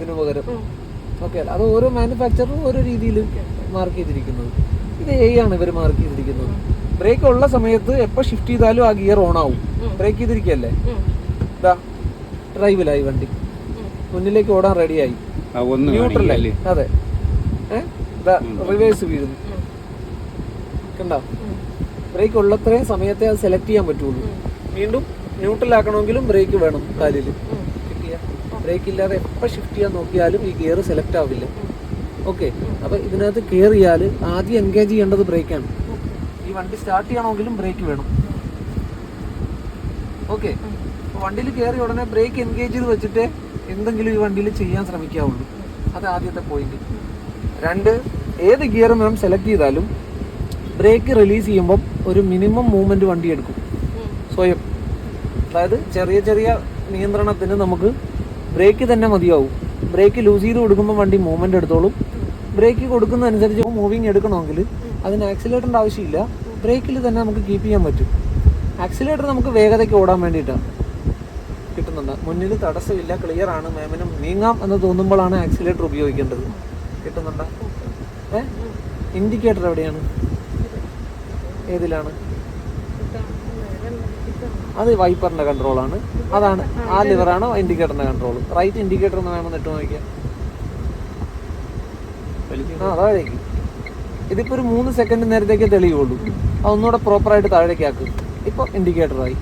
ഇതിന് പകരം. ഓക്കെ അത് ഓരോ മാനുഫാക്ചറും ഓരോ രീതിയിൽ മാർക്ക് ചെയ്തിരിക്കുന്നത്. ഇത് എ ആണ് ഇവർ മാർക്ക് ചെയ്തിരിക്കുന്നത്. ബ്രേക്ക് ഉള്ള സമയത്ത് എപ്പോൾ ഷിഫ്റ്റ് ചെയ്താലും ആ ഗിയർ ഓൺ ആവും. ബ്രേക്ക് ചെയ്തിരിക്കല്ലേ? ഇതാ ഡ്രൈവിലായി വണ്ടി. മുന്നിലേക്ക് ഓടാൻ റെഡിയായി ആ ഒന്ന് ന്യൂട്രലല്ലേ അതെ. റിവേഴ്സ് വീഴുന്നു. കണ്ടോ? ബ്രേക്ക് ഉള്ളത്രയും സമയത്തെ അത് സെലക്ട് ചെയ്യാൻ പറ്റുള്ളൂ. വീണ്ടും ന്യൂട്രൽ ആക്കണമെങ്കിലും ബ്രേക്ക് വേണം കാലിൽ ബ്രേക്ക് ഇല്ലാതെ എപ്പോൾ ഷിഫ്റ്റ് ചെയ്യാൻ നോക്കിയാലും ഈ ഗിയർ സെലക്ട് ആവില്ല. ഓക്കെ അപ്പൊ ഇതിനകത്ത് കയറിയാൽ ആദ്യം എൻഗേജ് ചെയ്യേണ്ടത് ബ്രേക്കാണ് ഈ വണ്ടി സ്റ്റാർട്ട് ചെയ്യണമെങ്കിലും ബ്രേക്ക് വേണം. ഓക്കെ വണ്ടിയിൽ കയറി ഉടനെ ബ്രേക്ക് എൻഗേജ് ചെയ്ത് വെച്ചിട്ട് എന്തെങ്കിലും ഈ വണ്ടിയിൽ ചെയ്യാൻ ശ്രമിക്കാവുള്ളൂ. അത് ആദ്യത്തെ പോയിന്റ് രണ്ട് ഏത് ഗിയർ മാം സെലക്ട് ചെയ്താലും ബ്രേക്ക് റിലീസ് ചെയ്യുമ്പോൾ ഒരു മിനിമം മൂവ്മെന്റ് വണ്ടി എടുക്കും. സ്വയം. അതായത് ചെറിയ ചെറിയ നിയന്ത്രണത്തിന് നമുക്ക് ബ്രേക്ക് തന്നെ മതിയാവും. ബ്രേക്ക് ലൂസ് ചെയ്ത് കൊടുക്കുമ്പോൾ വണ്ടി മൂവ്മെന്റ് എടുത്തോളും. ബ്രേക്ക് കൊടുക്കുന്നതനുസരിച്ച് മൂവിങ് എടുക്കണമെങ്കിൽ അതിന് ആക്സിലേറ്ററിന്റെ ആവശ്യമില്ല. ബ്രേക്കിൽ തന്നെ നമുക്ക് കീപ്പ് ചെയ്യാൻ പറ്റും. ആക്സിലേറ്റർ നമുക്ക് വേഗതയ്ക്ക് ഓടാൻ വേണ്ടിയിട്ടാണ് കിട്ടുന്നുണ്ട് മുന്നിൽ തടസ്സമില്ല ക്ലിയർ ആണ്. മാമിന് നീങ്ങാം എന്ന് തോന്നുമ്പോഴാണ് ആക്സിലേറ്റർ ഉപയോഗിക്കേണ്ടത്. കിട്ടുന്നുണ്ടോ? ഏ? ഇൻഡിക്കേറ്റർ എവിടെയാണ്? ഏതിലാണ്? അത് വൈപ്പറിന്റെ കൺട്രോളാണ്. അതാണ് ആ ലിവറാണ് ഇൻഡിക്കേറ്ററിന്റെ കൺട്രോൾ? റൈറ്റ് ഇൻഡിക്കേറ്റർ എന്ന് വേണം ഇട്ട് നോക്കിയാൽ ആ ഇതിപ്പോ ഒരു മൂന്ന് സെക്കൻഡ് നേരത്തേക്ക് തെളിയുള്ളൂ. അത് ഒന്നുകൂടെ പ്രോപ്പറായിട്ട് താഴേക്ക് ആക്കും. ഇപ്പൊ ഇൻഡിക്കേറ്ററായി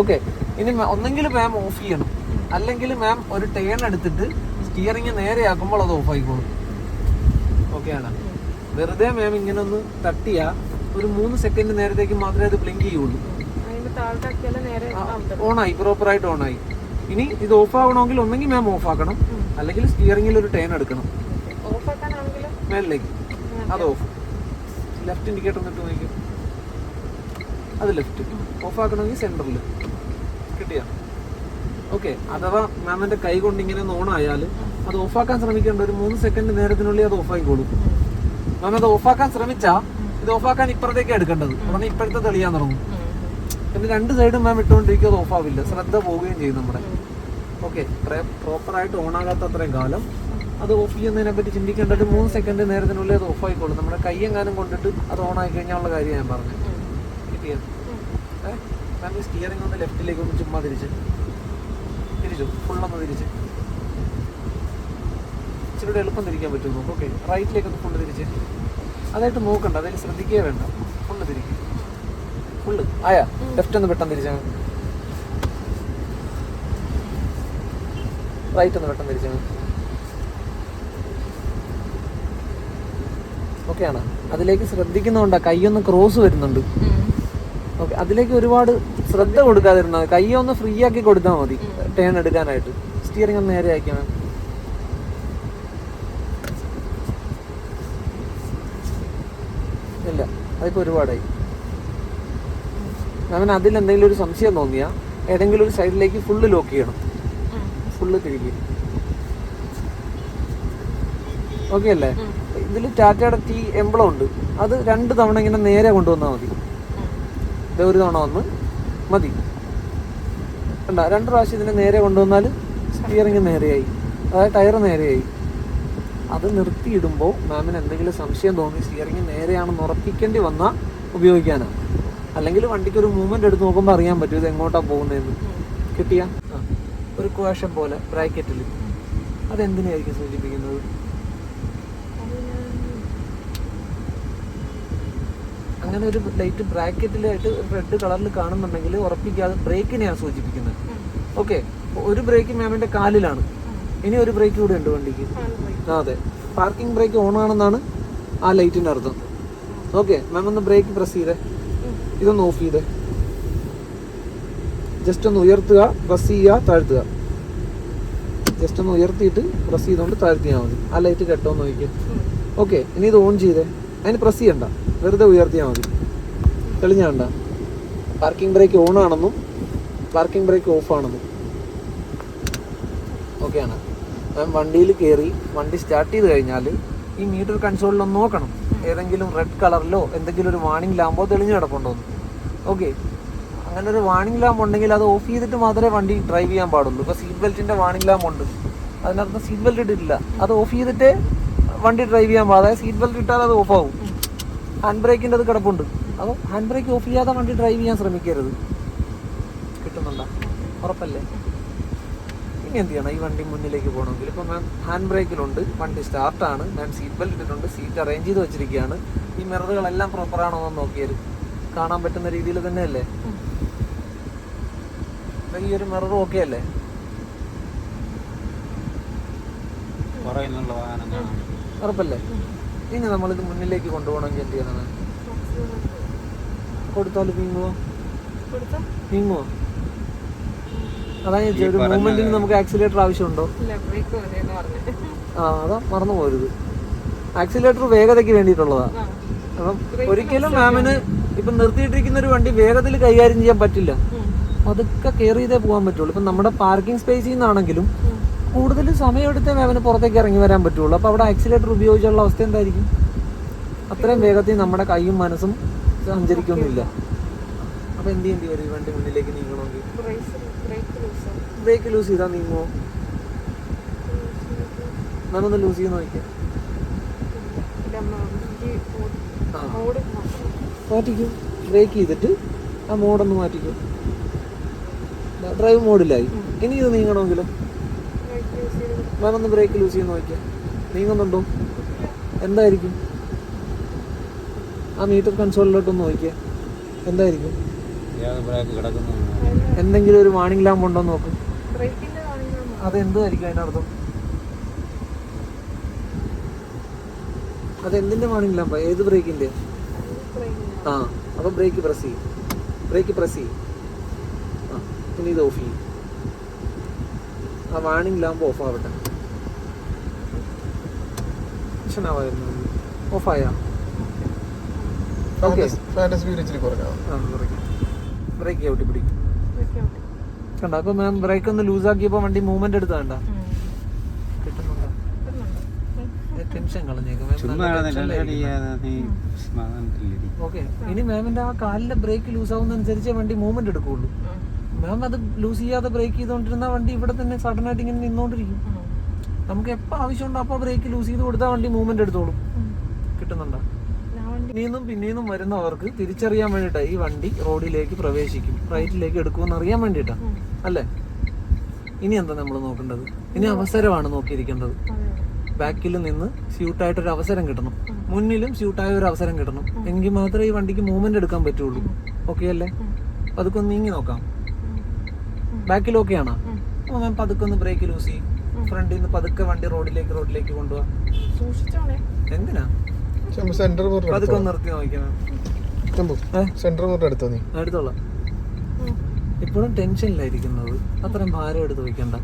ഓക്കെ ഇനി ഒന്നെങ്കിൽ മാം ഓഫ് ചെയ്യണം. അല്ലെങ്കിൽ മാം ഒരു ടേൺ എടുത്തിട്ട് സ്റ്റിയറിംഗ് നേരെ ആക്കുമ്പോൾ അത് ഓഫ് ആയിക്കോളും. ഓക്കെ ആണ്? വെറുതെ മാം ഇങ്ങനെ ഒന്ന് തട്ടിയാ ഒരു മൂന്ന് സെക്കൻഡ് നേരത്തേക്ക് മാത്രമേ അത് ബ്ലിങ്ക് ചെയ്യുള്ളൂ. ഓണായി പ്രോപ്പറായിട്ട് ഓണായി. ഇനി ഇത് ഓഫ് ആവണമെങ്കിൽ ഒന്നെങ്കിൽ മാം ഓഫ് ആക്കണം അല്ലെങ്കിൽ സ്റ്റിയറിംഗിൽ ഒരു ടേൺ എടുക്കണം. മേളിലേക്ക് അത് ഓഫ്. ലെഫ്റ്റ് ഇൻഡിക്കേറ്റർ എന്നിട്ട് നോക്കി അത് ലെഫ്റ്റ് ഓഫ് ആക്കണമെങ്കിൽ സെന്ററിൽ കിട്ടിയ. ഓക്കെ അഥവാ മാമിന്റെ കൈ കൊണ്ട് ഇങ്ങനെ ഓണായാൽ അത് ഓഫ് ആക്കാൻ ശ്രമിക്കേണ്ട ഒരു മൂന്ന് സെക്കൻഡ് നേരത്തിനുള്ളിൽ അത് ഓഫ് ഓഫായിക്കോളും മാം അത് ആക്കാൻ ശ്രമിച്ചാ ഇത് ഓഫ് ആക്കാൻ ഇപ്പുറത്തേക്ക് എടുക്കേണ്ടത്. കാരണം ഇപ്പോഴത്തെ തെളിയാൻ തുടങ്ങും. പിന്നെ രണ്ട് സൈഡും മാം ഇട്ടുകൊണ്ടിരിക്കുക അത് ഓഫാവില്ല ശ്രദ്ധ പോവുകയും ചെയ്യും നമ്മുടെ. ഓക്കെ പ്രോപ്പറായിട്ട് ഓൺ ആകാത്ത അത്രയും കാലം. അത് ഓഫ് ചെയ്യുന്നതിനെ പറ്റി ചിന്തിക്കേണ്ട ഒരു മൂന്ന് സെക്കൻഡ് നേരത്തിനുള്ളിൽ അത് ഓഫ് ആയിക്കോളും. നമ്മുടെ കൈ എങ്ങാനും കൊണ്ടിട്ട് അത് ഓൺ ആയി കഴിഞ്ഞാലുള്ള കാര്യം ഞാൻ പറഞ്ഞു. കിട്ടിയത് മാം സ്റ്റിയറിംഗ് ഒന്ന് ലെഫ്റ്റിലേക്ക് ഒന്ന് ചുമ്മാ തിരിച്ച്. തിരിച്ചു. ഫുള്ളൊന്ന് തിരിച്ച്. ഇച്ചിരി എളുപ്പം തിരിക്കാൻ പറ്റും ഓക്കെ റൈറ്റിലേക്ക് ഒന്ന് ഫുള്ള് തിരിച്ച്. അതായിട്ട് നോക്കണ്ട. അതിൽ ശ്രദ്ധിക്കേ വേണ്ട. ഫുള്ള് തിരിക്കും. ഫുള്ള് ആയാ? ലെഫ്റ്റ് ഒന്ന് പെട്ടെന്ന് തിരിച്ചാൽ റൈറ്റ് ഒന്ന് പെട്ടെന്ന് തിരിച്ചാൽ ഓക്കെയാണ് അതിലേക്ക് ശ്രദ്ധിക്കുന്നതുകൊണ്ടാ കൈയൊന്ന് ക്രോസ് വരുന്നുണ്ട്. ഓക്കെ അതിലേക്ക് ഒരുപാട് ശ്രദ്ധ കൊടുക്കാതിരുന്നാൽ കൈ ഒന്ന് ഫ്രീ ആക്കി കൊടുത്താൽ മതി. ടേൺ എടുക്കാനായിട്ട്. സ്റ്റിയറിംഗ് ഒന്ന് നേരെ ആക്കിയാണ് ഇല്ല അതിപ്പോ ഒരുപാടായി. അവൻ അതിൽ എന്തെങ്കിലും ഒരു സംശയം തോന്നിയാ ഏതെങ്കിലും ഒരു സൈഡിലേക്ക് ഫുള്ള് ലോക്ക് ചെയ്യണം. ഫുള്ള് തിരികെ ഓക്കെ അല്ലേ? ഇതിൽ ടാറ്റയുടെ ടീ എംബ്ലം ഉണ്ട്. അത് രണ്ട് തവണ ഇങ്ങനെ നേരെ കൊണ്ടുവന്നാൽ മതി. ഇത് ഒരു തവണ വന്ന് മതി. കണ്ട രണ്ട് പ്രാവശ്യം ഇതിനെ നേരെ കൊണ്ടുവന്നാൽ സ്റ്റിയറിങ് നേരെയായി. അതായത് ടയർ നേരെയായി. അത് നിർത്തിയിടുമ്പോൾ മാമിന് എന്തെങ്കിലും സംശയം തോന്നി സ്റ്റിയറിങ് നേരെയാണെന്ന് ഉറപ്പിക്കേണ്ടി വന്നാൽ ഉപയോഗിക്കാനാണ് അല്ലെങ്കിൽ വണ്ടിക്ക് ഒരു മൂവ്മെന്റ് എടുത്ത് നോക്കുമ്പോൾ അറിയാൻ പറ്റും ഇത് എങ്ങോട്ടാ പോകുന്നതെന്ന്. കിട്ടിയ? ഒരു കോശം പോലെ ബ്രാക്കറ്റിൽ അതെന്തിനായിരിക്കും സൂചിപ്പിക്കുന്നത്? അങ്ങനെ ഒരു ലൈറ്റ് ബ്രാക്കറ്റിലായിട്ട് റെഡ് കളറിൽ കാണുന്നുണ്ടെങ്കിൽ ഉറപ്പിക്കാതെ ബ്രേക്കിനെയാണ് സൂചിപ്പിക്കുന്നത്. ഓക്കെ ഒരു ബ്രേക്ക് മാമിന്റെ കാലിലാണ്. ഇനി ഒരു ബ്രേക്ക് കൂടെ ഉണ്ട് വണ്ടിക്ക്. അതെ. പാർക്കിംഗ് ബ്രേക്ക് ഓൺ ആണെന്നാണ് ആ ലൈറ്റിന്റെ അർത്ഥം. ഓക്കെ മാം ഒന്ന് ബ്രേക്ക് പ്രസ് ചെയ്തേ. ഇതൊന്ന് ഓഫ് ചെയ്ത്. ജസ്റ്റ് ഒന്ന് ഉയർത്തുക പ്രസ് ചെയ്യുക താഴ്ത്തുക. ജസ്റ്റ് ഒന്ന് ഉയർത്തിയിട്ട് പ്രസ് ചെയ്തുകൊണ്ട് താഴ്ത്തിയാൽ മതി. ആ ലൈറ്റ് കെട്ടോ എന്ന് നോക്കി ഓക്കെ ഇനി ഇത് ഓൺ ചെയ്തേ. അതിന് പ്രസ് ചെയ്യണ്ട. വെറുതെ ഉയർത്തിയാൽ മതി. തെളിഞ്ഞാണ്ട പാർക്കിംഗ് ബ്രേക്ക് ഓൺ ആണെന്നും പാർക്കിംഗ് ബ്രേക്ക് ഓഫ് ആണെന്നും. ആണ്. മാം വണ്ടിയിൽ കയറി വണ്ടി സ്റ്റാർട്ട് ചെയ്ത് കഴിഞ്ഞാൽ ഈ മീറ്റർ കൺസോളിലൊന്ന് നോക്കണം. ഏതെങ്കിലും റെഡ് കളറിലോ എന്തെങ്കിലും ഒരു വാണിംഗ് ലാമ്പോ തെളിഞ്ഞു കിടപ്പുണ്ടോ ഓക്കെ അങ്ങനെ ഒരു വാണിംഗ് ലാമ്പ് ഉണ്ടെങ്കിൽ അത് ഓഫ് ചെയ്തിട്ട് മാത്രമേ വണ്ടി ഡ്രൈവ് ചെയ്യാൻ പാടുള്ളൂ. ഇപ്പോൾ സീറ്റ് ബെൽറ്റിന്റെ വാണിംഗ് ലാമ്പ് ഉണ്ട്. അതിനകത്ത് സീറ്റ് ബെൽറ്റ് ഇട്ടിട്ടില്ല. അത് ഓഫ് ചെയ്തിട്ട് വണ്ടി ഡ്രൈവ് ചെയ്യാൻ പാടില്ല അതായത് സീറ്റ് ബെൽറ്റ് ഇട്ടാൽ അത് ഓഫ് ആവും. ഹാൻഡ് ബ്രേക്കിന്റെ അത് കിടപ്പുണ്ട്. അപ്പോൾ ഹാൻഡ് ബ്രേക്ക് ഓഫ് ചെയ്യാതെ വണ്ടി ഡ്രൈവ് ചെയ്യാൻ ശ്രമിക്കരുത്. കിട്ടുന്നുണ്ടോ? ഉറപ്പല്ലേ? ഇനി എന്ത് ചെയ്യണം? ഈ വണ്ടി മുന്നിലേക്ക് പോകണമെങ്കിൽ ഇപ്പം മാം ഹാൻഡ് ബ്രേക്കിലുണ്ട് വണ്ടി സ്റ്റാർട്ടാണ് മാം സീറ്റ് ബെൽറ്റ് ഇട്ടിട്ടുണ്ട്. സീറ്റ് അറേഞ്ച് ചെയ്ത് വെച്ചിരിക്കുകയാണ്. ഈ മിററുകളെല്ലാം പ്രോപ്പറാണോ എന്ന് നോക്കിയത് കാണാൻ പറ്റുന്ന രീതിയിൽ തന്നെയല്ലേ? അപ്പൊ ഈ ഒരു മിറർ ഓക്കെ അല്ലേ? ഉറപ്പല്ലേ? ഇനി നമ്മളിത് മുന്നിലേക്ക് കൊണ്ടുപോകണമെങ്കിൽ എന്ത് ചെയ്യണം? കൊടുത്താൽ നീങ്ങുമോ കൊടുത്തോ? നീങ്ങുമോ അതായത് ഒരു മൂവ്മെന്റിന് നമുക്ക് ആക്സിലേറ്റർ ആവശ്യമുണ്ടോ? ആ അതാ മറന്നു പോരുത് ആക്സിലേറ്റർ വേഗതയ്ക്ക് വേണ്ടിയിട്ടുള്ളതാ. അപ്പം ഒരിക്കലും മാമിന് ഇപ്പൊ നിർത്തിയിട്ടിരിക്കുന്ന ഒരു വണ്ടി വേഗത്തിൽ കൈകാര്യം ചെയ്യാൻ പറ്റില്ല. അതൊക്കെ കെയർ ചെയ്തേ പോകാൻ പറ്റുള്ളൂ. ഇപ്പൊ നമ്മുടെ പാർക്കിംഗ് സ്പേസിൽ നിന്നാണെങ്കിലും. കൂടുതൽ സമയമെടുത്തേ മാമിന് പുറത്തേക്ക് ഇറങ്ങി വരാൻ പറ്റുള്ളൂ. അപ്പോൾ അവിടെ ആക്സിലേറ്റർ ഉപയോഗിച്ചുള്ള അവസ്ഥ എന്തായിരിക്കും? അത്രയും വേഗത്തിൽ നമ്മുടെ കൈയും മനസ്സും സഞ്ചരിക്കൊന്നുമില്ല അപ്പോൾ എന്ത് ചെയ്യേണ്ടി വരും? വണ്ടി മുന്നിലേക്ക് നീങ്ങണമെങ്കിൽ? ബ്രേക്ക് ലൂസ് ചെയ്താൽ നീങ്ങുമോ? ഞാനൊന്ന് ലൂസ് ചെയ്ത് നോക്കിയാൽ എനിക്ക് ആ. മാറ്റിക്കും. ബ്രേക്ക് ചെയ്തിട്ട് ആ മോഡൊന്ന് മാറ്റിക്കും. ഡ്രൈവ് മോഡിലായി ഇനി ഇത് നീങ്ങണമെങ്കിലും? ചെയ്ത് ബ്രേക്ക് ലൂസ് ചെയ്യാൻ നോക്കിയാൽ നീങ്ങുന്നുണ്ടോ? എന്തായിരിക്കും? ആ മീറ്റർ കൺസോളിലോട്ടൊന്ന് നോക്കിയാൽ എന്തായിരിക്കും? എന്തെങ്കിലും ഒരു വാണിംഗ് ലാമ്പ് ഉണ്ടോ നോക്ക്. നോക്കും ബ്രേക്കിന്റെ ആണെങ്കിലും അത് എന്തായിരിക്കും അതിനർത്ഥം? അത് എന്തിന്റെ വാണിംഗ് ലാമ്പാ ഏത് ബ്രേക്കിന്റെ ബ്രേക്കിന് ആ അപ്പം ബ്രേക്ക് പ്രസ് ചെയ്യും. ബ്രേക്ക് പ്രസ് ചെയ്യും. ആ പിന്നെ ഇത് ഓഫ് ചെയ്യും. ആ വാണിംഗ് ലാമ്പ് ഓഫ് ആവട്ടെ. ഓഫായിരുന്നു ഓഫായാ ഓക്കെ ബ്രേക്ക് ചവിട്ടി പിടിക്കും ഔട്ട് കണ്ട? അപ്പോൾ മാം ബ്രേക്ക് ഒന്ന് ലൂസ് ആക്കിയപ്പോൾ വണ്ടി മൂവ്മെന്റ് എടുത്താ കണ്ട കിട്ടുന്നുണ്ടോ ടെൻഷൻ കളഞ്ഞേക്കും. ഓക്കെ ഇനി മാമിന്റെ ആ കാലിന്റെ ബ്രേക്ക് ലൂസ് ആവുന്നതനുസരിച്ച് വണ്ടി മൂവ്മെന്റ് എടുക്കുള്ളൂ. മാം അത് ലൂസ് ചെയ്യാതെ ബ്രേക്ക് ചെയ്തുകൊണ്ടിരുന്ന വണ്ടി ഇവിടെ തന്നെ സഡൻ ആയിട്ട് ഇങ്ങനെ നിന്നോണ്ടിരിക്കും. നമുക്ക് എപ്പോൾ ആവശ്യമുണ്ടോ അപ്പോൾ ബ്രേക്ക് ലൂസ് ചെയ്ത് കൊടുത്താൽ വണ്ടി മൂവ്മെന്റ് എടുത്തോളും. കിട്ടുന്നുണ്ടോ? പിന്നീന്നും പിന്നീന്നും വരുന്നവർക്ക് തിരിച്ചറിയാൻ വേണ്ടിയിട്ടാ ഈ വണ്ടി റോഡിലേക്ക് പ്രവേശിക്കും. റൈറ്റിലേക്ക് എടുക്കുമെന്ന് അറിയാൻ വേണ്ടിയിട്ടാ ഉം. അല്ലേ? ഇനി എന്താ നമ്മൾ നോക്കേണ്ടത്? ഇനി അവസരമാണ് നോക്കിയിരിക്കേണ്ടത്. ബാക്കിൽ നിന്ന് സ്യൂട്ടായിട്ടൊരു അവസരം കിട്ടണം. മുന്നിലും സ്യൂട്ടായ ഒരു അവസരം കിട്ടണം. എങ്കിൽ മാത്രമേ ഈ വണ്ടിക്ക് മൂവ്മെന്റ് എടുക്കാൻ പറ്റുള്ളൂ. ഓക്കെ അല്ലേ? പതുക്കെ ഒന്ന് നീങ്ങി നോക്കാം. ബാക്കിൽ ഓക്കെ ആണോ? അപ്പോൾ മാം പതുക്കെ ഒന്ന് ബ്രേക്ക് ലൂസ് ചെയ്യും. ഫ്രണ്ടിൽ നിന്ന് പതുക്കെ വണ്ടി റോഡിലേക്ക് റോഡിലേക്ക് കൊണ്ടുപോവാ. സൂക്ഷിച്ചോണേ. എന്തിനാ? സെന്റർ പതുക്കെ ഒന്ന് നിർത്തി നോക്കിയാ? സെന്റർ എടുത്തോ നീ? എടുത്തോളാം. ഇപ്പോഴും ടെൻഷനിലായിരിക്കുന്നത് അത്രയും ഭാരം എടുത്ത് വെക്കണ്ട.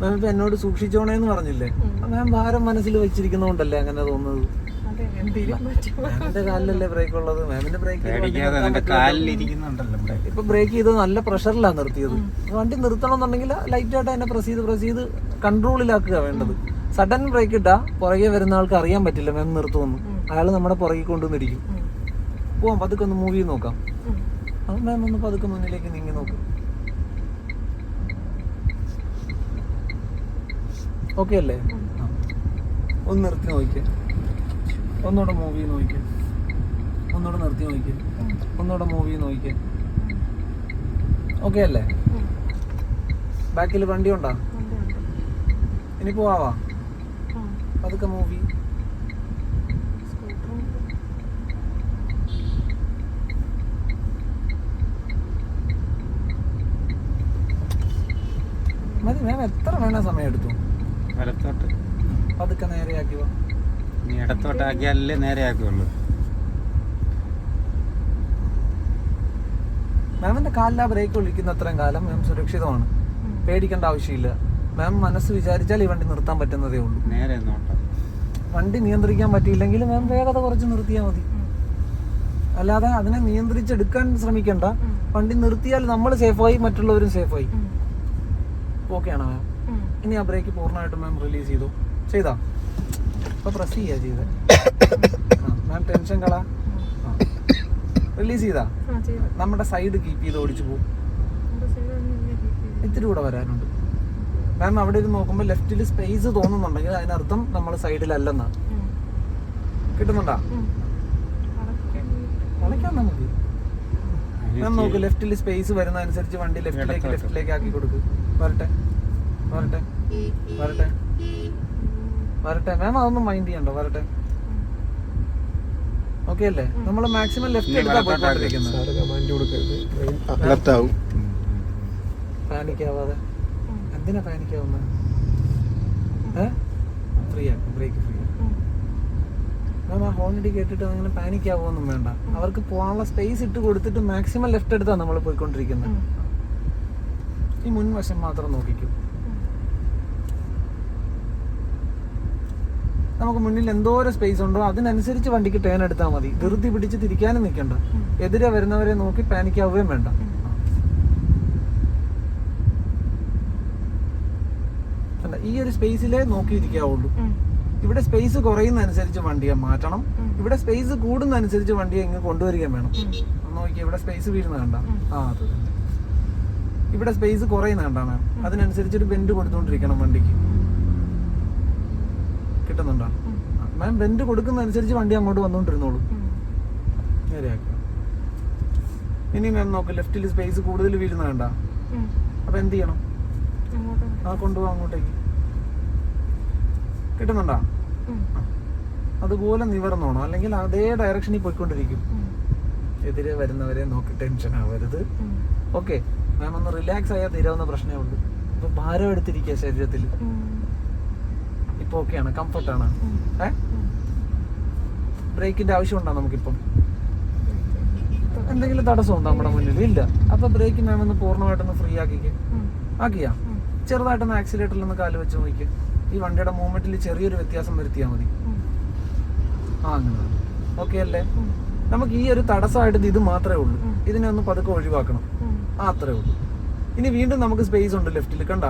മാം ഇപ്പൊ എന്നോട് സൂക്ഷിച്ചോണേന്ന് പറഞ്ഞില്ലേ? മാം ഭാരം മനസ്സിൽ വെച്ചിരിക്കുന്നതുകൊണ്ടല്ലേ അങ്ങനെ തോന്നുന്നത്. മാമിന്റെ കാലിലല്ലേ ബ്രേക്ക് ഉള്ളത്? മാമിന്റെ ബ്രേക്ക് ഇപ്പൊ ബ്രേക്ക് ചെയ്ത് നല്ല പ്രഷറിലാണ് നിർത്തിയത്. വണ്ടി നിർത്തണം എന്നുണ്ടെങ്കിൽ ലൈറ്റ് ആയിട്ട് എന്നെ പ്രസ് ചെയ്ത് പ്രസ് ചെയ്ത് കൺട്രോളിലാക്കുക വേണ്ടത്. സഡൻ ബ്രേക്ക് ഇട്ടാ പുറകെ വരുന്ന ആൾക്ക് അറിയാൻ പറ്റില്ല മാം നിർത്തുമെന്ന് അയാൾ നമ്മുടെ പുറകെ കൊണ്ടുവന്നിരിക്കും. പോവാം പതുക്കെ ഒന്ന് മൂവി നോക്കാം. മാം ഒന്ന് പതുക്കെ മുന്നിലേക്ക് നീങ്ങി നോക്കും. ഓക്കെ അല്ലേ? ഒന്ന് നിർത്തി നോക്കിക്കേ. ഒന്നുകൂടെ മൂവി നോക്കിക്കേ. ഒന്നുകൂടെ നിർത്തി നോക്കിക്കേ. ഒന്നുകൂടെ മൂവി നോക്കിക്കേ. ഓക്കെ അല്ലേ. ബാക്കിൽ വണ്ടി ഉണ്ടോ. ഇനി പോവാവാ അതൊക്കെ മൂവ്. മതി മാം എത്ര വേണ സമയം എടുത്തു. വലത്തോട്ട്. പതുക്കെ നേരെയാക്കിയോ നീ ഇടത്തോട്ടാക്കിയാലല്ലേ നേരെ ആക്കുള്ളൂ മാമിന്റെ കാലിലാ ബ്രേക്ക് ഒളിക്കുന്ന അത്രയും കാലം മാം സുരക്ഷിതമാണ്. പേടിക്കേണ്ട ആവശ്യമില്ല. മാം മനസ്സ് വിചാരിച്ചാൽ ഈ വണ്ടി നിർത്താൻ പറ്റുന്നതേ ഉള്ളൂ. നേരെ നോട്ടം വണ്ടി നിയന്ത്രിക്കാൻ പറ്റിയില്ലെങ്കിൽ മാം വേഗത കുറച്ച് നിർത്തിയാൽ മതി. അല്ലാതെ അതിനെ നിയന്ത്രിച്ചെടുക്കാൻ ശ്രമിക്കണ്ട. വണ്ടി നിർത്തിയാൽ നമ്മൾ സേഫായി മറ്റുള്ളവരും സേഫായി. ഓക്കെയാണോ മാം. ഇനി ആ ബ്രേക്ക് പൂർണമായിട്ടും മാം റിലീസ് ചെയ്തു. ചെയ്താ? അപ്പൊ പ്രസ് ചെയ്യാ ചെയ്തേ. മാം ടെൻഷൻ കള. റിലീസ് ചെയ്താ. നമ്മുടെ സൈഡ് കീപ്പ് ചെയ്ത് ഓടിച്ചു പോകും. ഇത്തിരി കൂടെ വരാനുണ്ട്. മാം അവിടെ ഇത് നോക്കുമ്പോൾ ലെഫ്റ്റിൽ സ്പേസ് തോന്നുന്നുണ്ടെങ്കിൽ അതിനർത്ഥം നമ്മൾ സൈഡിലല്ലെന്നാണ് കിട്ടുന്നുണ്ടാ. വളയ്ക്കാം നമുക്ക് മാം നോക്ക് ലെഫ്റ്റിൽ സ്പേസ് വരുന്ന അനുസരിച്ച് വണ്ടി ലെഫ്റ്റിലേക്ക് ലെഫ്റ്റിലേക്ക് ആക്കി കൊടുക്ക്. വരട്ടെ. വരട്ടെ. വരട്ടെ. വരട്ടെ. മാം അതൊന്നും മൈൻഡ് ചെയ്യണ്ടോ. വരട്ടെ. ഓക്കെ അല്ലേ? നമ്മൾ മാക്സിമം ലെഫ്റ്റ് എടുത്താ. പോയിക്കൊണ്ടിരിക്കുന്നത് സാറ് കമാൻഡ് കൊടുക്കരുത്. ലെഫ്റ്റ് ആവും. പാനിക് ആവാതെ ഉം. എന്തിനാ പാനിക് ആവുന്ന ഏ? ഫ്രീ ആക്കും ബ്രേക്ക് ഫ്രീ. മാം ആ ഹോണിടി കേട്ടിട്ട് അങ്ങനെ പാനിക് ആവുമൊന്നും വേണ്ട അവർക്ക് പോകാനുള്ള സ്പേസ് ഇട്ട് കൊടുത്തിട്ട് മാക്സിമം ലെഫ്റ്റ് എടുത്താണ് നമ്മൾ പോയിക്കൊണ്ടിരിക്കുന്നത് ഈ മുൻവശം മാത്രം നോക്കിക്കും. നമുക്ക് മുന്നിൽ എന്തോരം സ്പേസ് ഉണ്ടോ അതിനനുസരിച്ച് വണ്ടിക്ക് ടേൺ എടുത്താൽ മതി. ധൃതി പിടിച്ച് തിരിക്കാനും നിൽക്കണ്ട എതിരെ വരുന്നവരെ നോക്കി പാനിക് ആവുകയും വേണ്ട. ഈ ഒരു സ്പേസിലേ നോക്കിയിരിക്കാവുള്ളൂ. ഇവിടെ സ്പേസ് കുറയുന്നതനുസരിച്ച് വണ്ടിയെ മാറ്റണം. ഇവിടെ സ്പേസ് കൂടുന്നതനുസരിച്ച് വണ്ടിയെ ഇങ്ങ് കൊണ്ടുവരികയും വേണം. നോക്കി ഇവിടെ സ്പേസ് വീഴുന്ന കണ്ട? ആ അത് ഇവിടെ സ്പേസ് കുറയുന്ന കണ്ടാണ് അതിനനുസരിച്ച് ഒരു ബെൻഡ് കൊടുത്തുകൊണ്ടിരിക്കണം വണ്ടിക്ക്. കിട്ടുന്നുണ്ടോ? മാം ബെൻഡ് കൊടുക്കുന്ന അനുസരിച്ച് വണ്ടി അങ്ങോട്ട് വന്നുകൊണ്ടിരുന്നോളൂ ഉം. ഇനി മാം നോക്ക് ലെഫ്റ്റിൽ സ്പേസ് കൂടുതൽ വീഴുന്ന കണ്ട. അപ്പൊ എന്ത് ചെയ്യണം? ആ കൊണ്ടുപോകാം അങ്ങോട്ടേക്ക്. കിട്ടുന്നുണ്ടോ? അതുപോലെ നിവർന്നോണം. അല്ലെങ്കിൽ അതേ ഡയറക്ഷനിൽ പോയിക്കൊണ്ടിരിക്കും. എതിരെ വരുന്നവരെ നോക്കി ടെൻഷൻ ആവരുത്. ഓക്കെ മാം ഒന്ന് റിലാക്സ് ആയാൽ തീരാവുന്ന പ്രശ്നമേ ഉള്ളൂ. അപ്പൊ ഭാരം എടുത്തിരിക്കുക ശരീരത്തിൽ ഇപ്പൊ ഓക്കെയാണ് കംഫർട്ടാണ്. ഏ? ബ്രേക്കിന്റെ ആവശ്യമുണ്ടോ നമുക്കിപ്പം? എന്തെങ്കിലും തടസ്സമുണ്ടോ നമ്മുടെ മുന്നിൽ? ഇല്ല. അപ്പൊ ബ്രേക്ക് മാം ഒന്ന് പൂർണമായിട്ടൊന്ന് ഫ്രീ ആക്കിക്ക്. ആക്കിയാ. ചെറുതായിട്ടൊന്ന് ആക്സിലേറ്ററിൽ ഒന്ന് കാൽ വെച്ച് നോക്കി ഈ വണ്ടിയുടെ മൂവ്മെന്റിൽ ചെറിയൊരു വ്യത്യാസം വരുത്തിയാൽ മതി. ആ അങ്ങനെ. ഓക്കെ അല്ലേ? നമുക്ക് ഈ ഒരു തടസ്സമായിട്ട് ഇത് മാത്രമേ ഉള്ളൂ. ഇതിനെ ഒന്ന് പതുക്കെ ഒഴിവാക്കണം. ആ അത്രേ ഉള്ളൂ. ഇനി വീണ്ടും നമുക്ക് സ്പേസ് ഉണ്ട് ലെഫ്റ്റിൽ കണ്ട?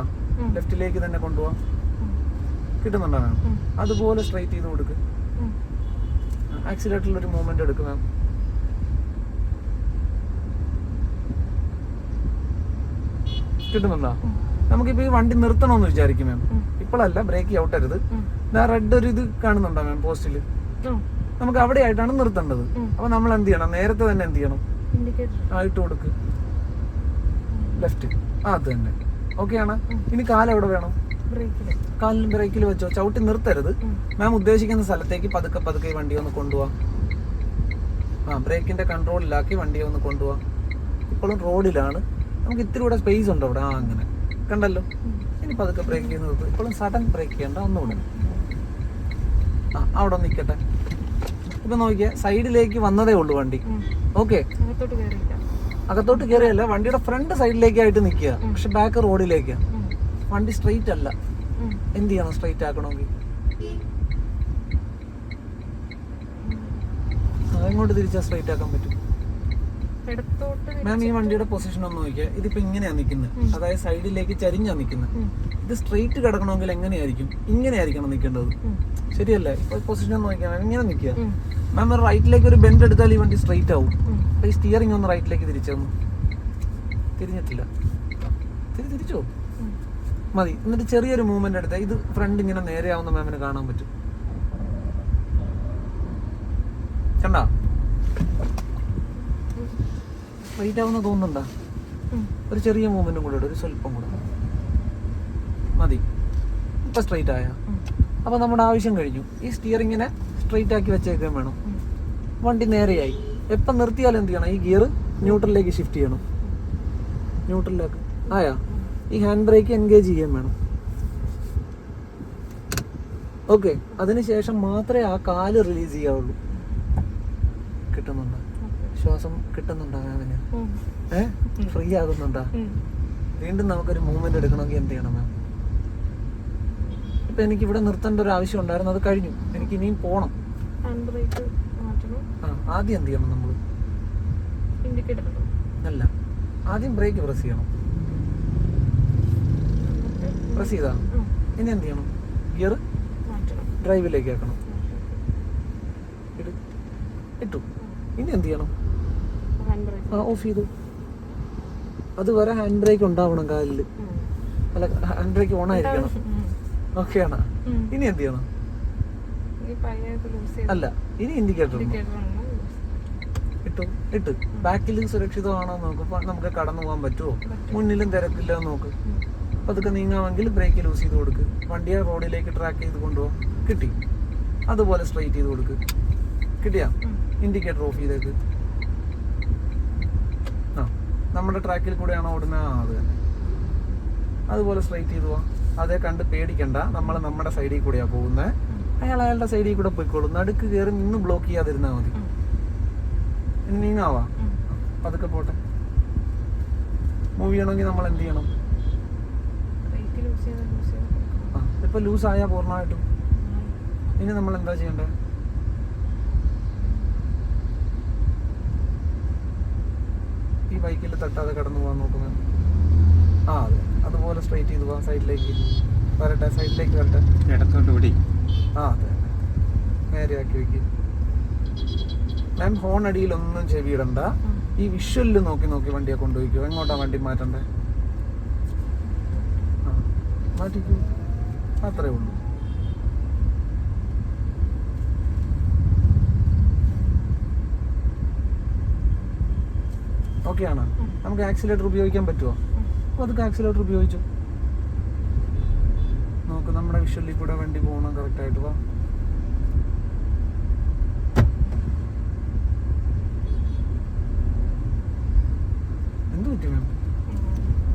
ലെഫ്റ്റിലേക്ക് തന്നെ കൊണ്ടുപോവാം. കിട്ടുന്നുണ്ടോ? മാം അതുപോലെ സ്ട്രൈറ്റ് ചെയ്ത് കൊടുക്ക്. ആക്സിലേറ്ററിൽ ഒരു മൂവ്മെന്റ് എടുക്കും മാം കിട്ടുന്നുണ്ടോ. നമുക്കിപ്പോ ഈ വണ്ടി നിർത്തണമെന്ന് വിചാരിക്കും മാം. ഇപ്പോഴല്ല ബ്രേക്ക് ഔട്ടരുത് ഉം. റെഡ് ഒരു ഇത് കാണുന്നുണ്ടോ മാം പോസ്റ്റിൽ നമുക്ക് അവിടെ ആയിട്ടാണ് നിർത്തേണ്ടത്. അപ്പൊ നമ്മൾ എന്ത് ചെയ്യണം? നേരത്തെ തന്നെ എന്ത് ചെയ്യണം? ആ ഇട്ട് കൊടുക്ക്. ലെഫ്റ്റ് ആ അത് തന്നെ. ഓക്കെ ആണ്? ഇനി കാലം എവിടെ വേണം? കാലിൽ ബ്രേക്കിൽ വെച്ചോ. ചവിട്ടി നിർത്തരുത്. മാം ഉദ്ദേശിക്കുന്ന സ്ഥലത്തേക്ക് പതുക്കെ പതുക്കെ ഈ വണ്ടി ഒന്ന് കൊണ്ടുപോവാം ആ ബ്രേക്കിന്റെ കൺട്രോളിലാക്കി വണ്ടി ഒന്ന് കൊണ്ടുപോവാം ഇപ്പോഴും റോഡിലാണ്. നമുക്ക് ഇത്തിരി കൂടെ സ്പേസ് ഉണ്ട് അവിടെ. ആ അങ്ങനെ. കണ്ടല്ലോ? ഇനി പതുക്കെ ബ്രേക്ക് ചെയ്ത് നിർത്തും. ഇപ്പോഴും സഡൻ ബ്രേക്ക് ചെയ്യണ്ട ഒന്നുകൂടെ ആ അവിടെ നിൽക്കട്ടെ ഇപ്പൊ നോക്കിയേ സൈഡിലേക്ക് വന്നതേ ഉള്ളൂ വണ്ടി. ഓക്കെ അകത്തോട്ട് കയറിയില്ല വണ്ടിയുടെ ഫ്രണ്ട് സൈഡിലേക്കായിട്ട് നിൽക്കുക. പക്ഷെ ബാക്ക് റോഡിലേക്ക് ഉം. വണ്ടി സ്ട്രെയിറ്റ് അല്ല. എന്ത് ചെയ്യണം സ്ട്രെയിറ്റ് ആക്കണമെങ്കിൽ? എങ്ങോട്ട് തിരിച്ചാൽ സ്ട്രെയിറ്റ് ആക്കാൻ പറ്റും? മാം ഈ വണ്ടിയുടെ പൊസിഷൻ ഒന്ന് നോക്കിയാൽ ഇതിപ്പോ ഇങ്ങനെയാ നിൽക്കുന്നത്. അതായത് സൈഡിലേക്ക് ചരിഞ്ഞാ നിൽക്കുന്നത് ഇത് സ്ട്രെയിറ്റ് കിടക്കണമെങ്കിൽ എങ്ങനെയായിരിക്കും? ഇങ്ങനെയായിരിക്കണം നിൽക്കേണ്ടത്. ശരിയല്ലേ? ഇപ്പൊ പൊസിഷൻ നോക്കിയാൽ ഇങ്ങനെ നിൽക്കുക. മാം ഒരു റൈറ്റിലേക്ക് ഒരു ബെൻഡ് എടുത്താൽ ഈ വണ്ടി സ്ട്രെയിറ്റ് ആവും. അപ്പൊ ഈ സ്റ്റിയറിംഗ് ഒന്ന് റൈറ്റിലേക്ക് തിരിച്ചു തിരിഞ്ഞിട്ടില്ല. തിരി തിരിച്ചോ. മതി. എന്നിട്ട് ചെറിയൊരു മൂവ്മെന്റ് എടുത്താൽ ഇത് ഫ്രണ്ട് ഇങ്ങനെ നേരെയാവുന്ന മാമിന് കാണാൻ പറ്റും. കണ്ട? വെയിറ്റ് ആവുന്ന തോന്നുന്നുണ്ടാ ഒരു ചെറിയ മൂവ്മെന്റും കൂടെ ഇടും, ഒരു സ്വല്പം കൂടെ. മതി. ഇപ്പൊ സ്ട്രെയിറ്റ് ആയ. അപ്പൊ നമ്മുടെ ആവശ്യം കഴിഞ്ഞു. ഈ സ്റ്റിയറിങ്ങിനെ സ്ട്രെയിറ്റ് ആക്കി വെച്ചേക്കാൻ വേണം. വണ്ടി നേരെയായി. എപ്പം നിർത്തിയാലും എന്ത് ചെയ്യണം? ഈ ഗിയർ ന്യൂട്രലിലേക്ക് ഷിഫ്റ്റ് ചെയ്യണം. ന്യൂട്രലിലേക്ക് ആയാ? ഈ ഹാൻഡ് ബ്രേക്ക് എൻഗേജ് ചെയ്യാൻ വേണം. ഓക്കെ അതിനുശേഷം മാത്രമേ ആ കാൽ റിലീസ് ചെയ്യാവുള്ളൂ. കിട്ടുന്നുണ്ടോ? ശ്വാസം കിട്ടുന്നുണ്ടോ മാമിന്. ഏ? ഫ്രീ ആകുന്നുണ്ടോ. വീണ്ടും നമുക്കൊരു മൂവ്മെന്റ് എടുക്കണമെങ്കിൽ എന്ത് ചെയ്യണം മാം? ഇപ്പൊ എനിക്ക് ഇവിടെ നിർത്തേണ്ട ഒരു ആവശ്യം ഉണ്ടായിരുന്നു അത് കഴിഞ്ഞു. എനിക്ക് ഇനിയും പോണം ആ ആദ്യം എന്ത് ചെയ്യണം നമ്മൾ അല്ല ആദ്യം ബ്രേക്ക് പ്രസ് ചെയ്യണം. പ്രസ് ചെയ്താ ഇനി എന്ത് ചെയ്യണം? ഗിയർ ഡ്രൈവിലേക്ക് ആക്കണം. ഇട്. ഇട്ടു. ഇനി എന്ത് ചെയ്യണം? ആ ഓഫ് ചെയ്തു. അതുവരെ ഹാൻഡ് ബ്രേക്ക് ഉണ്ടാവണം കാലിൽ അല്ല ഹാൻഡ് ബ്രേക്ക് ഓൺ ആയിരിക്കണം. ഉം. ഓക്കെ ആണ്? ഇനി എന്ത് ചെയ്യണം? അല്ല ഇനി ഇൻഡിക്കേറ്റർ ഇട്ടു. ഇട്ട്. ബാക്കിൽ സുരക്ഷിതമാണോ നോക്ക്. നമുക്ക് കടന്നു പോകാൻ പറ്റുമോ? മുന്നിലും തിരക്കില്ല നോക്ക്. പതുക്കെ നീങ്ങാമെങ്കിൽ ബ്രേക്ക് ലൂസ് ചെയ്ത് കൊടുക്ക്. വണ്ടിയെ റോഡിലേക്ക് ട്രാക്ക് ചെയ്ത് കൊണ്ടുപോകാം കിട്ടി. അതുപോലെ സ്ട്രൈറ്റ് ചെയ്ത് കൊടുക്ക്. കിട്ടിയാ? ഇൻഡിക്കേറ്റർ ഓഫ് ചെയ്തേക്ക്. ആ നമ്മുടെ ട്രാക്കിൽ കൂടെയാണ് ഓടുന്നത് ആ അത് തന്നെ. അതുപോലെ സ്ട്രൈറ്റ് ചെയ്ത് പോവാം. അതേ കണ്ട് പേടിക്കണ്ട. നമ്മൾ നമ്മുടെ സൈഡിൽ കൂടെയാണ് പോകുന്നത് അയാൾ അയാളുടെ സൈഡിൽ കൂടെ പോയിക്കോളും. നടുക്ക് കയറി നിന്ന് ബ്ലോക്ക് ചെയ്യാതിരുന്നാൽ മതി. നീങ്ങാവാ? പതുക്കെ പോട്ടെ. മൂവ് ചെയ്യണമെങ്കിൽ നമ്മൾ എന്ത് ചെയ്യണം ബ്രേക്ക് ലൂസ് ചെയ്ത് ലൂസ് ചെയ്ത് കൊടുക്കണം. ആ ഇപ്പൊ ലൂസ് ആയാ പൂർണമായിട്ടും. ഇനി നമ്മൾ എന്താ ചെയ്യണ്ടേ ഈ ബൈക്കിൽ തട്ടാതെ കടന്നു പോകാൻ നോക്കുന്നത് ആ അതെ. അതുപോലെ സ്ട്രൈറ്റ് ചെയ്ത് പോകാം സൈഡിലേക്ക് വരട്ടെ സൈഡിലേക്ക് വരട്ടെ. ഇടത്തോട്ട് പിടി ആ അതെ. നേരെയാക്കി വെക്കി. മാം ഹോൺ അടിയിലൊന്നും ചെവിയിടണ്ട. ഈ വിഷ്വലിൽ നോക്കി നോക്കി വണ്ടിയെ കൊണ്ടുപോയിക്കോ. എങ്ങോട്ടാ വണ്ടി മാറ്റണ്ടേ? മാറ്റിക്കോ അത്രേ ഉള്ളൂ. ഓക്കെ ആണോ? നമുക്ക് ആക്സിലേറ്റർ ഉപയോഗിക്കാൻ പറ്റുമോ അതൊക്കെ ആക്സിലേറ്റർ ഉപയോഗിച്ചു. നോക്ക് നമ്മുടെ വിഷ്വലിൽ കൂടെ വണ്ടി പോകണം കറക്റ്റായിട്ട് വാ. എന്ത് പറ്റി മാം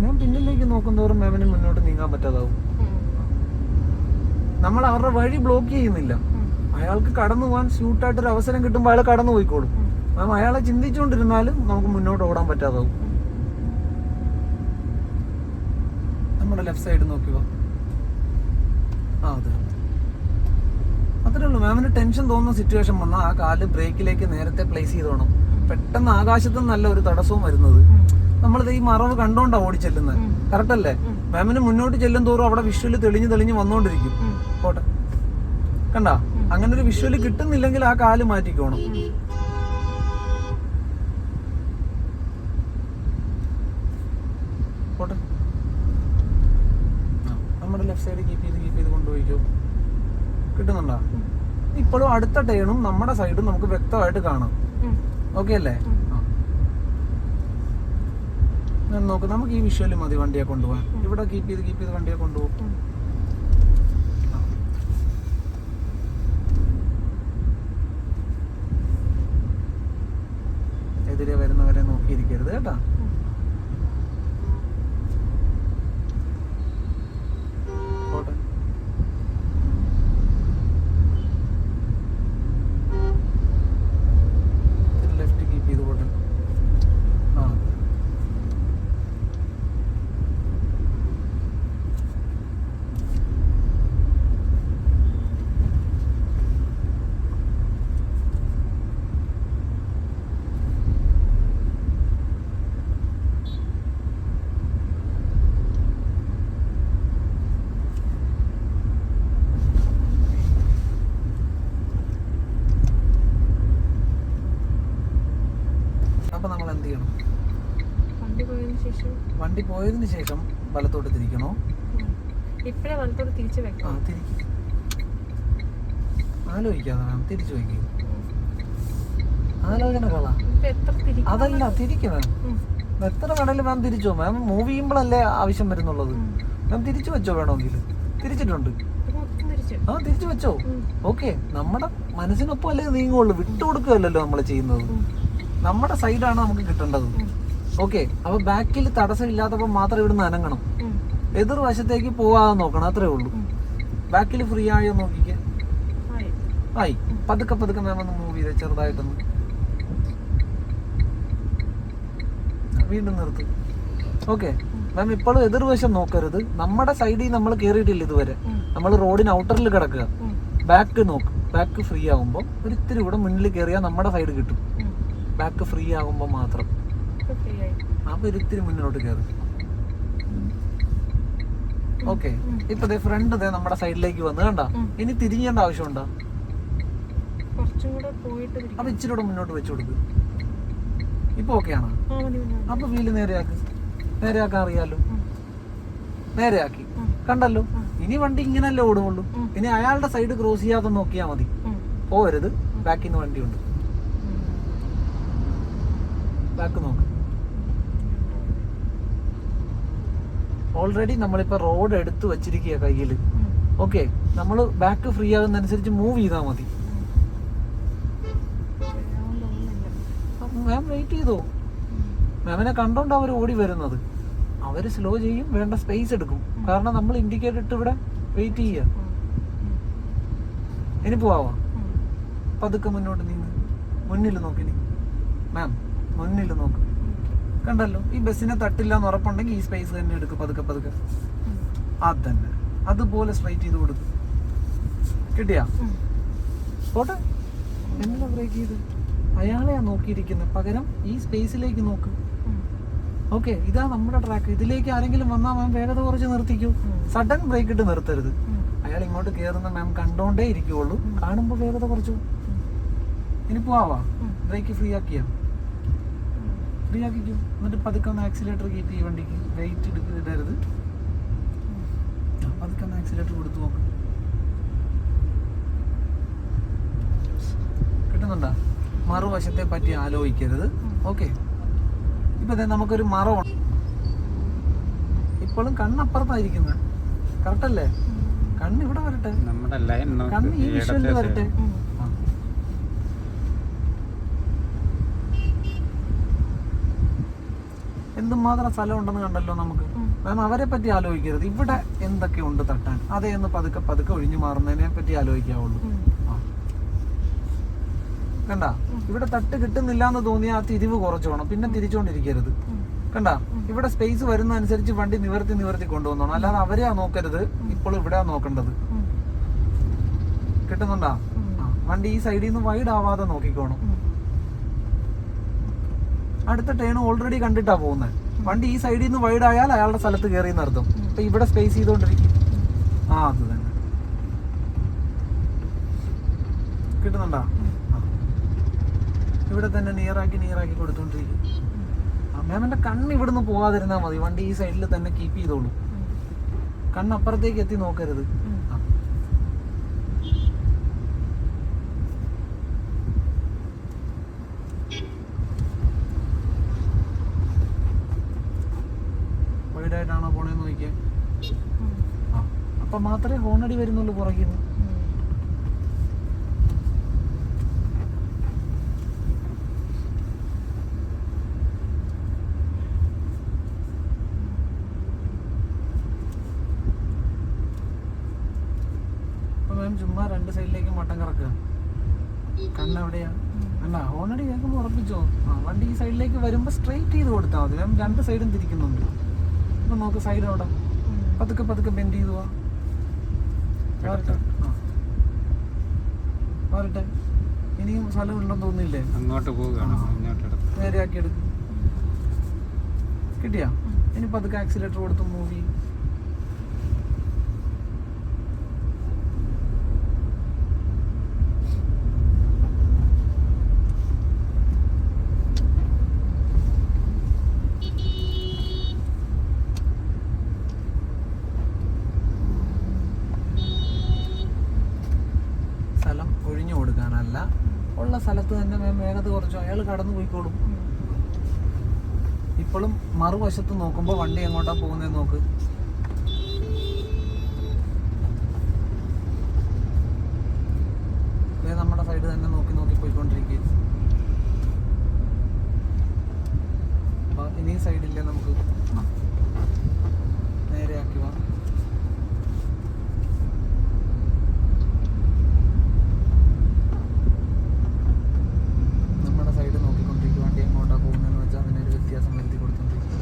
ഞാൻ പിന്നിലേക്ക് നോക്കുന്തോറും മാമിന് മുന്നോട്ട് നീങ്ങാൻ പറ്റാതാവും. നമ്മൾ അവരുടെ വഴി ബ്ലോക്ക് ചെയ്യുന്നില്ല. അയാൾക്ക് കടന്നു പോകാൻ സ്യൂട്ടായിട്ട് ഒരു അവസരം കിട്ടുമ്പോൾ അയാൾ കടന്നു പോയിക്കോളും. മാം അയാളെ ചിന്തിച്ചുകൊണ്ടിരുന്നാലും നമുക്ക് മുന്നോട്ട് ഓടാൻ പറ്റാതാവും. നമ്മുടെ ലെഫ്റ്റ് സൈഡ് നോക്കി വാ ആ അതെ. അത്രേ ഉള്ളൂ. മാമിന് ടെൻഷൻ തോന്നുന്ന സിറ്റുവേഷൻ വന്നാൽ ആ കാൽ ബ്രേക്കിലേക്ക് നേരത്തെ പ്ലേസ് ചെയ്തോണം. പെട്ടെന്ന് ആകാശത്തും നല്ല ഒരു തടസ്സവും വരുന്നത്. നമ്മളിത് ഈ മറവ് കണ്ടോണ്ടാ ഓടി ചെല്ലുന്നത്. കറക്റ്റ് അല്ലേ. മാമിന് മുന്നോട്ട് ചെല്ലും തോറും അവിടെ വിഷ്വൽ തെളിഞ്ഞ് തെളിഞ്ഞ് വന്നുകൊണ്ടിരിക്കും. പോട്ടെ. കണ്ട? അങ്ങനെ ഒരു വിഷ്വൽ കിട്ടുന്നില്ലെങ്കിൽ ആ കാൽ മാറ്റിക്കോണം. പോട്ടെ. നമ്മുടെ ലെഫ്റ്റ് സൈഡ് കീപ്പ് ചെയ്ത് കീപ്പ് ചെയ്ത് കൊണ്ടുപോയിക്കോ. കിട്ടുന്നുണ്ടോ. ഇപ്പോഴും അടുത്ത ടേണും നമ്മുടെ സൈഡും നമുക്ക് വ്യക്തമായിട്ട് കാണാം. ഓക്കെ അല്ലേ? നോക്ക് നമുക്ക് ഈ വിഷ്വൽ മതി വണ്ടിയെ കൊണ്ടുപോകാൻ. ഇവിടെ കീപ്പ് ചെയ്ത് കീപ്പ് ചെയ്ത് വണ്ടിയെ കൊണ്ടുപോകും ഉം. എതിരെ വരുന്നവരെ നോക്കിയിരിക്കരുത് കേട്ടാ ഉം. പോട്ടെ ലെഫ്റ്റ് കീപ്പ് ചെയ്ത് പോട്ടെ ആ അപ്പൊ നമ്മൾ എന്ത് ചെയ്യണം വണ്ടി പോയതിന് ശേഷം വണ്ടി പോയതിന് ശേഷം വലത്തോട്ട് തിരിക്കണോ? ഇപ്പഴേ വലത്തോട്ട് തിരിച്ചു ആ വെക്കണം തിരിക്കും. ആലോചിക്കാതെ വേണം തിരിച്ചു വയ്ക്കും ആലോചന കള. അതല്ല തിരിക്കണം ഉം. എത്ര വേണേലും മാം തിരിച്ചോ? മാം മൂവ് ചെയ്യുമ്പോഴല്ലേ ആവശ്യം വരുന്നുള്ളത്. മാം തിരിച്ചു വെച്ചോ വേണമെങ്കിൽ. തിരിച്ചിട്ടുണ്ട്. ആ തിരിച്ചു വെച്ചോ. ഓക്കെ നമ്മുടെ മനസ്സിനൊപ്പം അല്ലേ നീങ്ങുള്ളൂ. വിട്ടു കൊടുക്കുകയല്ലല്ലോ നമ്മൾ ചെയ്യുന്നത്. നമ്മുടെ സൈഡാണ് നമുക്ക് കിട്ടേണ്ടത്. ഓക്കെ അപ്പൊ ബാക്കിൽ തടസ്സം ഇല്ലാത്തപ്പോൾ മാത്രം ഇവിടുന്ന് അനങ്ങണം. എതിർവശത്തേക്ക് പോവാതെ നോക്കണം അത്രേ ഉള്ളൂ. ബാക്കിൽ ഫ്രീ ആയോ നോക്കിക്കേ. ആയി. പതുക്കെ പതുക്കെ മാം ഒന്ന് മൂവ് ചെയ്തേ ചെറുതായിട്ടൊന്ന്. വീണ്ടും നിർത്തു. ഓക്കെ മാം ഇപ്പോഴും എതിർവശം നോക്കരുത്. നമ്മുടെ സൈഡിൽ നമ്മൾ കയറിയിട്ടില്ല ഇതുവരെ. നമ്മൾ റോഡിന് ഔട്ടറിൽ കിടക്കുക. ബാക്ക് നോക്ക്. ബാക്ക് ഫ്രീ ആകുമ്പോൾ ഒരിത്തിരി കൂടെ മുന്നിൽ കയറിയാൽ നമ്മുടെ സൈഡ് കിട്ടും. ബാക്ക് ഫ്രീ ആകുമ്പോൾ മാത്രം. അപ്പൊ ഒരിത്തിരി മുന്നിലോട്ട് കയറി ഓക്കെ. ഇപ്പൊ ദേ ഫ്രണ്ട് ദേ നമ്മുടെ സൈഡിലേക്ക് വന്ന് കണ്ട. ഇനി തിരിഞ്ഞേണ്ട ആവശ്യമുണ്ടോ? അപ്പൊ ഇച്ചിരി കൂടെ മുന്നോട്ട് വെച്ചു കൊടുക്ക്. ഇപ്പൊ ഓക്കെ ആണോ. അപ്പൊ വീൽ നേരെയാക്ക്. നേരെയാക്കാൻ അറിയാലോ? നേരെയാക്കി. കണ്ടല്ലോ? ഇനി വണ്ടി ഇങ്ങനല്ലേ ഓടുമുള്ളൂ ഇനി അയാളുടെ സൈഡ് ക്രോസ് ചെയ്യാതെ നോക്കിയാ മതി. പോരുത് ബാക്കിൽ നിന്ന് വണ്ടിയുണ്ട്. ബാക്ക് നോക്ക്. ഓൾറെഡി നമ്മളിപ്പോ റോഡ് എടുത്തു വച്ചിരിക്കുക കയ്യിൽ ഓക്കെ നമ്മൾ ബാക്ക് ഫ്രീ ആകുന്നതനുസരിച്ച് മൂവ് ചെയ്താൽ മതി. മാം വെയിറ്റ് ചെയ്തോ? മാമിനെ കണ്ടോണ്ട് അവർ ഓടി വരുന്നത്. അവർ സ്ലോ ചെയ്യും വേണ്ട സ്പേസ് എടുക്കും. കാരണം നമ്മൾ ഇൻഡിക്കേറ്റർ ഇട്ട് ഇവിടെ വെയിറ്റ് ചെയ്യുക ഇനി പോവാ? പതുക്കെ മുന്നോട്ട് നീങ്ങ് മുന്നിൽ നോക്കി നീ മാം മുന്നിൽ നോക്ക്. കണ്ടല്ലോ? ഈ ബസ്സിനെ തട്ടില്ല എന്ന് ഉറപ്പുണ്ടെങ്കിൽ ഈ സ്പേസ് തന്നെ എടുക്കും പതുക്കെ പതുക്കെ. അത് തന്നെ അതുപോലെ സ്ട്രൈറ്റ് ചെയ്ത് കൊടുക്കും. കിട്ടിയാ? പോട്ടെ. എന്താ ബ്രേക്ക് ചെയ്ത്? അയാളെയാ നോക്കിയിരിക്കുന്നത് പകരം ഈ സ്പേസിലേക്ക് നോക്ക്. ഓക്കെ ഇതാ നമ്മുടെ ട്രാക്ക് ഇതിലേക്ക് ആരെങ്കിലും വന്നാൽ മാം വേഗത കുറച്ച് നിർത്തിക്കൂ. സഡൻ ബ്രേക്ക് ഇട്ട് നിർത്തരുത്. അയാൾ ഇങ്ങോട്ട് കയറുന്ന മാം കണ്ടോണ്ടേ ഇരിക്കുള്ളൂ കാണുമ്പോൾ വേഗത കുറച്ചു. ഇനി പോവാ. ബ്രേക്ക് ഫ്രീ ആക്കിയാ. ഫ്രീ ആക്കിക്കൂ എന്നിട്ട് പതുക്കെ ഒന്ന് ആക്സിലേറ്റർ കീപ്പ് ഈ വണ്ടിക്ക് വെയിറ്റ് ഇടരുത്. ആ, പതുക്കെ ഒന്ന് ആക്സിലേറ്റർ കൊടുത്തു നോക്ക്. കിട്ടുന്നുണ്ടോ? മറുവശത്തെ പറ്റി ആലോചിക്കരുത്. ഓക്കെ. ഇപ്പൊ ദേ നമുക്കൊരു മറവുണ്ട് ഇപ്പോഴും കണ്ണപ്പുറത്തായിരിക്കുന്നത് കറക്റ്റ് അല്ലേ? കണ്ണ് ഇവിടെ വരട്ടെ. കണ്ണ് ഈ വിഷയത്തിൽ വരട്ടെ side. ആ. എന്തുമാത്രം സ്ഥലം ഉണ്ടെന്ന് കണ്ടല്ലോ നമുക്ക്. കാരണം അവരെ പറ്റി ആലോചിക്കരുത്. ഇവിടെ എന്തൊക്കെ ഉണ്ട് തട്ടാൻ? അതേ ഒന്ന് പതുക്കെ പതുക്കെ ഒഴിഞ്ഞു മാറുന്നതിനെ പറ്റി ആലോചിക്കാവുള്ളൂ. കണ്ട? ഇവിടെ തട്ട് കിട്ടുന്നില്ല എന്ന് തോന്നിയാൽ ആ തിരിവ് കുറച്ചോണം പിന്നെ തിരിച്ചോണ്ടിരിക്കരുത്. കണ്ട? ഇവിടെ സ്പേസ് വരുന്ന അനുസരിച്ച് വണ്ടി നിവർത്തി നിവർത്തി കൊണ്ടുവന്നോണം. അല്ലാതെ അവരെയാ നോക്കരുത്. ഇപ്പോൾ ഇവിടെയാ നോക്കേണ്ടത്. കിട്ടുന്നുണ്ടാ? വണ്ടി ഈ സൈഡിൽ നിന്ന് വൈഡ് ആവാതെ നോക്കിക്കോണം. അടുത്ത ടേൺ ഓൾറെഡി കണ്ടിട്ടാ പോകുന്നത് വണ്ടി ഈ സൈഡിൽ നിന്ന് വൈഡ് ആയാൽ അയാളുടെ സ്ഥലത്ത് കയറി നിർത്തും അപ്പൊ ഇവിടെ സ്പേസ് ചെയ്തോണ്ടിരിക്കും. ആ അത് തന്നെ. കിട്ടുന്നുണ്ടാ. ഇവിടെ തന്നെ നിയറാക്കി നിയറാക്കി കൊടുത്തോണ്ടിരിക്കും. മാമിന്റെ കണ്ണ് ഇവിടുന്ന് പോകാതിരുന്നാ മതി. വണ്ടി ഈ സൈഡിൽ തന്നെ കീപ്പ് ചെയ്തോളൂ. കണ്ണപ്പുറത്തേക്ക് എത്തി നോക്കരുത് ആ. വൈഡായിട്ടാണോ പോണേന്ന് നോക്കിയേ ആ അപ്പൊ മാത്രമേ ഹോണടി വരുന്നുള്ളൂ പുറകിൽ നിന്ന് ചുമ്മാ രണ്ട് സൈഡിലേക്ക് മട്ടം കറക്കുക. കണ്ണെവിടെയാ. അല്ല ഹോണടി കേൾക്കുമ്പോൾ ഉറപ്പിച്ചോ? ആ വണ്ടി ഈ സൈഡിലേക്ക് വരുമ്പോൾ സ്ട്രെയിറ്റ് ചെയ്ത് കൊടുത്താൽ മതി. രണ്ട് സൈഡും തിരിക്കുന്നുണ്ട്. അപ്പൊ നോക്ക് സൈഡ് അവിടെ. പതുക്കെ പതുക്കെ ബെൻഡ് ചെയ്തു പോവാ. വരട്ടെ ഇനിയും സ്ഥലം ഉണ്ടെന്ന് തോന്നില്ലേ അങ്ങോട്ട് പോവുകയാണ്. നേരെയാക്കി എടുക്കും. കിട്ടിയാ? ഇനി പതുക്കെ ആക്സിലേറ്റർ കൊടുത്ത് മൂവി സ്ഥലം ഒഴിഞ്ഞു കൊടുക്കാനല്ല ഉള്ള സ്ഥലത്ത് തന്നെ മേ- വേഗത കുറച്ചു അയാൾ കടന്നു പോയിക്കോളും ഇപ്പോഴും മറുവശത്ത് നോക്കുമ്പോൾ വണ്ടി എങ്ങോട്ടാ പോകുന്നത് നോക്ക് ദേ നമ്മുടെ സൈഡ് തന്നെ നോക്കി നോക്കി പോയിക്കൊണ്ടിരിക്കുക ഇനി സൈഡില്ല നമുക്ക് ആ. നേരെയാക്കി വാ നമ്മുടെ സൈഡ് നോക്കിക്കൊണ്ടിരിക്കും വണ്ടി എങ്ങോട്ടാ പോകുന്നതെന്ന് വെച്ചാൽ അതിനൊരു വ്യത്യാസം വരുത്തി കൊടുത്തോണ്ടിരിക്കും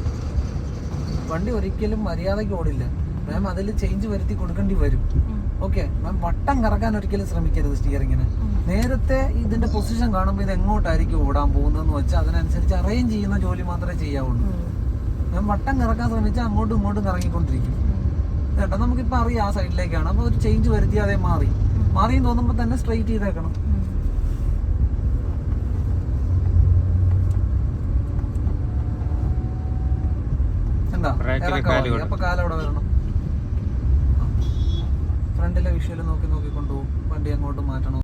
വണ്ടി ഒരിക്കലും മര്യാദയ്ക്ക് ഓടില്ല. മാം അതിൽ ചേഞ്ച് വരുത്തി കൊടുക്കേണ്ടി വരും. ഓക്കെ മാം വട്ടം കറക്കാൻ ഒരിക്കലും ശ്രമിക്കരുത് സ്റ്റിയറിങ്ങിന് നേരത്തെ ഇതിന്റെ പൊസിഷൻ കാണുമ്പോൾ ഇത് എങ്ങോട്ടായിരിക്കും ഓടാൻ പോകുന്നതെന്ന് വെച്ചാൽ അതിനനുസരിച്ച് അറേഞ്ച് ചെയ്യുന്ന ജോലി മാത്രമേ ചെയ്യാവുള്ളൂ. ഞാൻ വട്ടം കറക്കാൻ ശ്രമിച്ചാൽ അങ്ങോട്ടും ഇങ്ങോട്ടും കറങ്ങിക്കൊണ്ടിരിക്കും. കേട്ടോ നമുക്കിപ്പോൾ അറിയാം ആ സൈഡിലേക്കാണ് അപ്പോൾ ഒരു ചേഞ്ച് വരുത്തി അതേ മാറി. മാറിയെന്ന് തോന്നുമ്പോൾ തന്നെ സ്ട്രെയിറ്റ് ചെയ്തേക്കണം. ഫ്രണ്ടിലെ വിഷയം നോക്കി നോക്കി വണ്ടി അങ്ങോട്ട് മാറ്റണം.